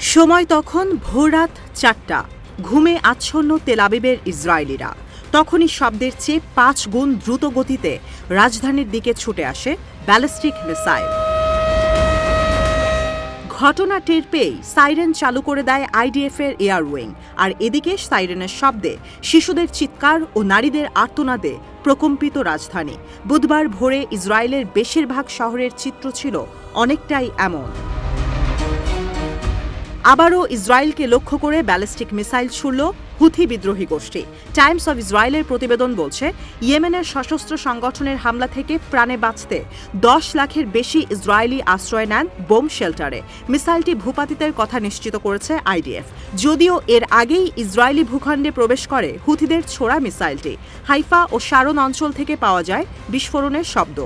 সময় তখন ভোররাত চারটা। ঘুমে আচ্ছন্ন তেলাবিবের ইসরায়েলিরা। তখনই শব্দের চেয়ে পাঁচ গুণ দ্রুত গতিতে রাজধানীর দিকে ছুটে আসে ব্যালিস্টিক মিসাইল। ঘটনা টের পেয়েই সাইরেন চালু করে দেয় আইডিএফ এর এয়ার উইং। আর এদিকে সাইরেনের শব্দে শিশুদের চিৎকার ও নারীদের আর্তনাদে প্রকম্পিত রাজধানী। বুধবার ভোরে ইসরায়েলের বেশিরভাগ শহরের চিত্র ছিল অনেকটাই এমন। আবারও ইসরায়েলকে লক্ষ্য করে ব্যালিস্টিক মিসাইল ছুড়ল হুথি বিদ্রোহী গোষ্ঠী। টাইমস অব ইসরায়েলের প্রতিবেদন বলছে, ইয়েমেনের সশস্ত্র সংগঠনের হামলা থেকে প্রাণে বাঁচতে দশ লাখের বেশি ইসরায়েলি আশ্রয় নেন বোম শেল্টারে। মিসাইলটি ভূপাতিতের কথা নিশ্চিত করেছে আইডিএফ। যদিও এর আগেই ইসরায়েলি ভূখণ্ডে প্রবেশ করে হুথিদের ছোড়া মিসাইলটি। হাইফা ও শারন অঞ্চল থেকে পাওয়া যায় বিস্ফোরণের শব্দ।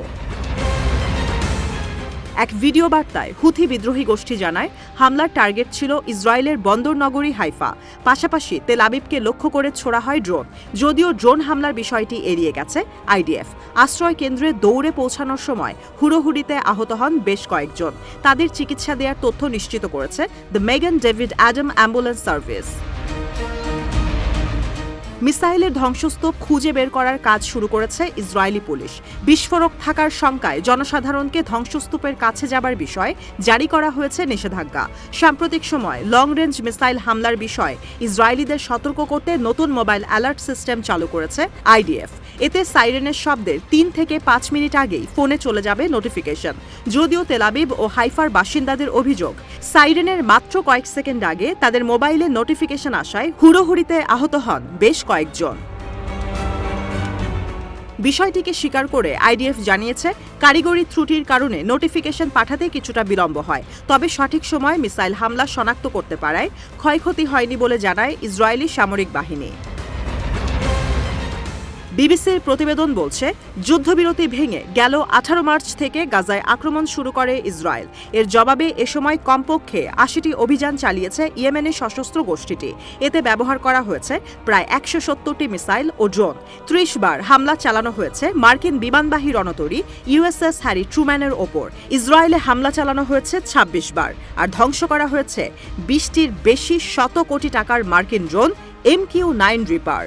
এক ভিডিও বার্তায় হুথি বিদ্রোহী গোষ্ঠী জানায়, হামলার টার্গেট ছিল ইসরায়েলের বন্দর নগরী হাইফা। পাশাপাশি তেল আবিবকে লক্ষ্য করে ছোড়া হয় ড্রোন। যদিও ড্রোন হামলার বিষয়টি এড়িয়ে গেছে, আইডিএফ। আশ্রয় কেন্দ্রে দৌড়ে পৌঁছানোর সময় হুড়োহুড়িতে আহত হন বেশ কয়েকজন। তাদের চিকিৎসা দেওয়ার তথ্য নিশ্চিত করেছে দ্য মেগান ডেভিড অ্যাডাম অ্যাম্বুলেন্স সার্ভিস মিসাইলের ধ্বংসস্তূপ খুঁজে বের করার কাজ শুরু করেছে ইসরায়েলি পুলিশ। বিস্ফোরক থাকার শঙ্কায় জনসাধারণকে ধ্বংসস্তূপের কাছে যাবার বিষয়ে জারি করা হয়েছে নিষেধাজ্ঞা। সাম্প্রতিক সময় লং রেঞ্জ মিসাইল হামলার বিষয়ে ইসরায়েলিদের সতর্ক করতে নতুন মোবাইল অ্যালার্ট সিস্টেম চালু করেছে আইডিএফ। এতে সাইরেনের শব্দের তিন থেকে পাঁচ মিনিট আগেই ফোনে চলে যাবে নোটিফিকেশন। যদিও তেলাবিব ও হাইফার বাসিন্দাদের অভিযোগ, সাইরেনের মাত্র কয়েক সেকেন্ড আগে তাদের মোবাইলে নোটিফিকেশন আসায় হুড়োহুড়িতে আহত হন বেশ কয়েকজন। বিষয়টিকে স্বীকার করে আইডিএফ জানিয়েছে, কারিগরি ত্রুটির কারণে নোটিফিকেশন পাঠাতে কিছুটা বিলম্ব হয়, তবে সঠিক সময় মিসাইল হামলা শনাক্ত করতে পারায় ক্ষয়ক্ষতি হয়নি বলে জানায় ইসরায়েলি সামরিক বাহিনী। বিবিসির প্রতিবেদন বলছে, যুদ্ধবিরতি ভেঙে গেল আঠারো মার্চ থেকে গাজায় আক্রমণ শুরু করে ইসরায়েল। এর জবাবে এ সময় কমপক্ষে আশিটি অভিযান চালিয়েছে ইয়েমেনের সশস্ত্র গোষ্ঠীটি। এতে ব্যবহার করা হয়েছে প্রায় একশো সত্তরটি মিসাইল ও ড্রোন। ত্রিশ বার হামলা চালানো হয়েছে মার্কিন বিমানবাহী রণতরী ইউএসএস হ্যারি ট্রুম্যানের ওপর। ইসরায়েলে হামলা চালানো হয়েছে ২৬ বার আর ধ্বংস করা হয়েছে বিশটির বেশি শত কোটি টাকার মার্কিন drone M Q nine Reaper.